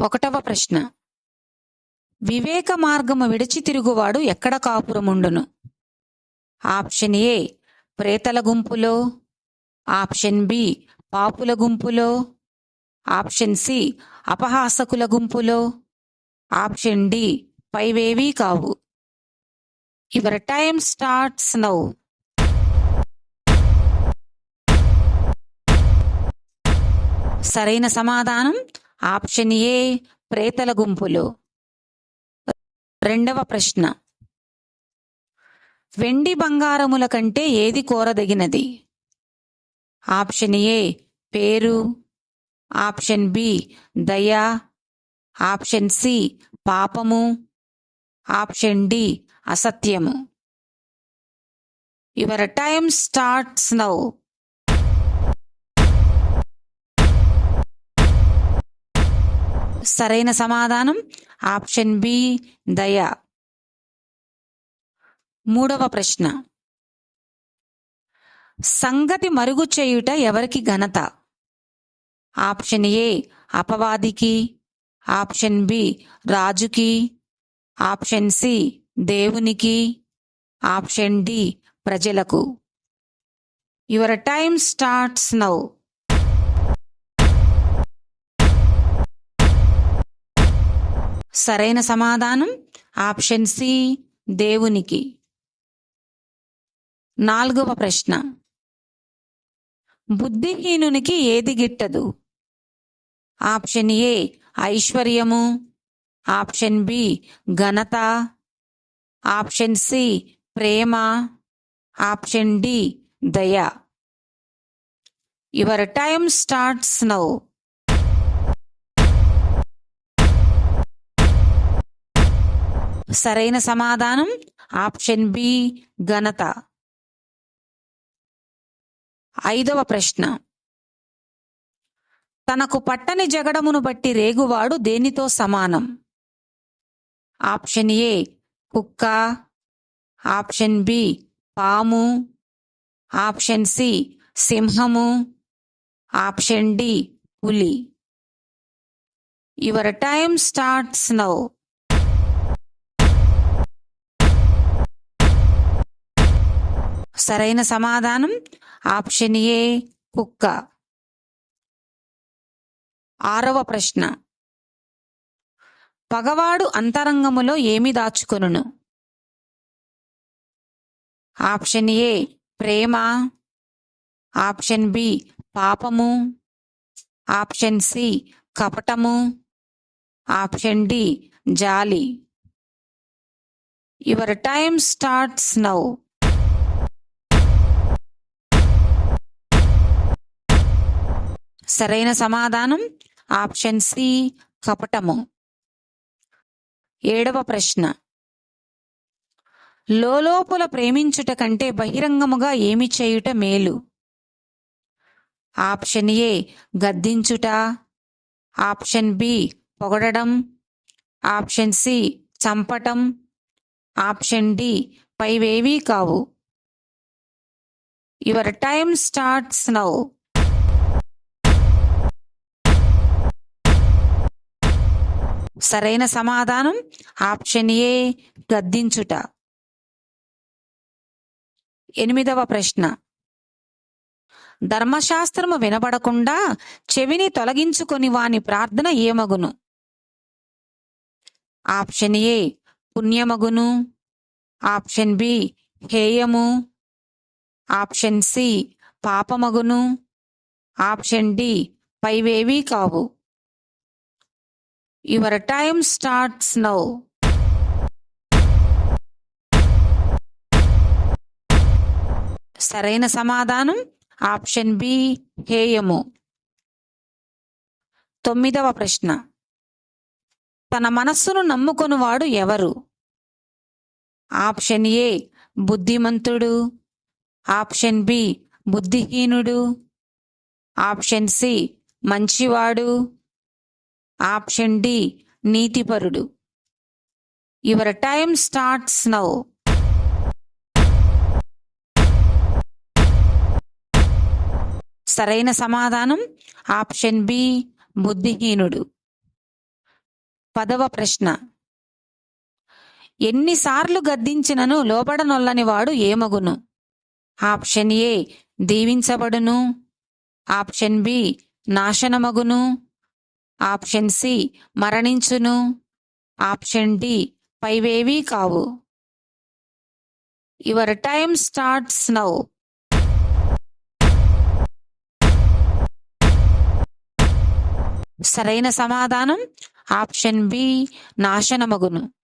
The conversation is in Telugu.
ఒకటవ ప్రశ్న. వివేక మార్గము విడిచి తిరుగువాడు ఎక్కడ కాపురముండును? ఆప్షన్ ఏ ప్రేతల గుంపులో. ఆప్షన్ బి పాపుల గుంపులో. ఆప్షన్ సి అపహాసకుల గుంపులో. ఆప్షన్ డి పైవేవీ కావు. Your time starts now. సరైన సమాధానం? ఆప్షన్ ఏ ప్రేతల గుంపులు. రెండవ ప్రశ్న. వెండి బంగారముల కంటే ఏది కోరదగినది? ఆప్షన్ ఏ పేరు. ఆప్షన్ బి దయ. ఆప్షన్ సి పాపము. ఆప్షన్ డి అసత్యము. యువర్ టైమ్ స్టార్ట్స్ నౌ సరైన సమాధానం ఆప్షన్ బి దయ. మూడవ ప్రశ్న. సంగతి మరుగు చేయుట ఎవరికి ఘనత? ఆప్షన్ ఏ అపవాదికి. ఆప్షన్ బి రాజుకి. ఆప్షన్ సి దేవునికి. ఆప్షన్ డి ప్రజలకు. Your time starts now. సరైన సమాధానం? ఆప్షన్ సి దేవునికి. నాలుగవ ప్రశ్న. బుద్ధిహీనునికి ఏది గిట్టదు? ఆప్షన్ ఏ ఐశ్వర్యము. ఆప్షన్ బి ఘనత. ఆప్షన్ సి ప్రేమ. ఆప్షన్ డి దయ. యువర్ టైమ్ స్టార్ట్స్ నౌ సరైన సమాధానం? ఆప్షన్ బి ఘనత. ఐదవ ప్రశ్న. తనకు పట్టని జగడమును బట్టి రేగువాడు దేనితో సమానం? ఆప్షన్ ఏ కుక్క. ఆప్షన్ బి పాము. ఆప్షన్ సి సింహము. ఆప్షన్ డి పులి. యువర్ టైమ్ స్టార్ట్స్ నౌ సరైన సమాధానం? ఆప్షన్ ఏ కుక్క. ఆరవ ప్రశ్న. పగవాడు అంతరంగములో ఏమి దాచుకొనును? ఆప్షన్ ఏ ప్రేమ. ఆప్షన్ బి పాపము. ఆప్షన్ సి కపటము. ఆప్షన్ డి జాలి. యువర్ టైమ్ స్టార్ట్స్ నౌ సరైన సమాధానం? ఆప్షన్ సి కపటము. ఏడవ ప్రశ్న. లోలోపల ప్రేమించుట కంటే బహిరంగముగా ఏమి చేయుట మేలు? ఆప్షన్ ఏ గద్దించుట. ఆప్షన్ బి పొగడడం. ఆప్షన్ సి చంపటం. ఆప్షన్ డి పైవేవీ కావు. యువర్ టైమ్ స్టార్ట్స్ నౌ సరైన సమాధానం ఆప్షన్ ఏ గద్దించుట. ఎనిమిదవ ప్రశ్న. ధర్మశాస్త్రము వినబడకుండా చెవిని తొలగించుకొని వాని ప్రార్థన ఏమగును? ఆప్షన్ ఏ పుణ్యమగును. ఆప్షన్ బి హేయము. ఆప్షన్ సి పాపమగును. ఆప్షన్ డి పైవేవీ కావు. యువర్ టైమ్ స్టార్ట్స్ నౌ సరైన సమాధానం ఆప్షన్ బి హేయము. తొమ్మిదవ ప్రశ్న. తన మనస్సును నమ్ముకొనువాడు ఎవరు? ఆప్షన్ ఏ బుద్ధిమంతుడు. ఆప్షన్ బి బుద్ధిహీనుడు. ఆప్షన్ సి మంచివాడు. ఆప్షన్ డి నీతిపరుడు. యువర్ టైమ్ స్టార్ట్స్ నౌ సరైన సమాధానం? ఆప్షన్ బి బుద్ధిహీనుడు. పదవ ప్రశ్న. ఎన్నిసార్లు గద్దించినను లోబడనొల్లని వాడు ఏమగును? ఆప్షన్ ఏ దీవించబడును. ఆప్షన్ బి నాశనమగును. ఆప్షన్ సి మరణించును. ఆప్షన్ డి పైవేవీ కావు. Your time starts now. సరైన సమాధానం ఆప్షన్ బి నాశనమగును.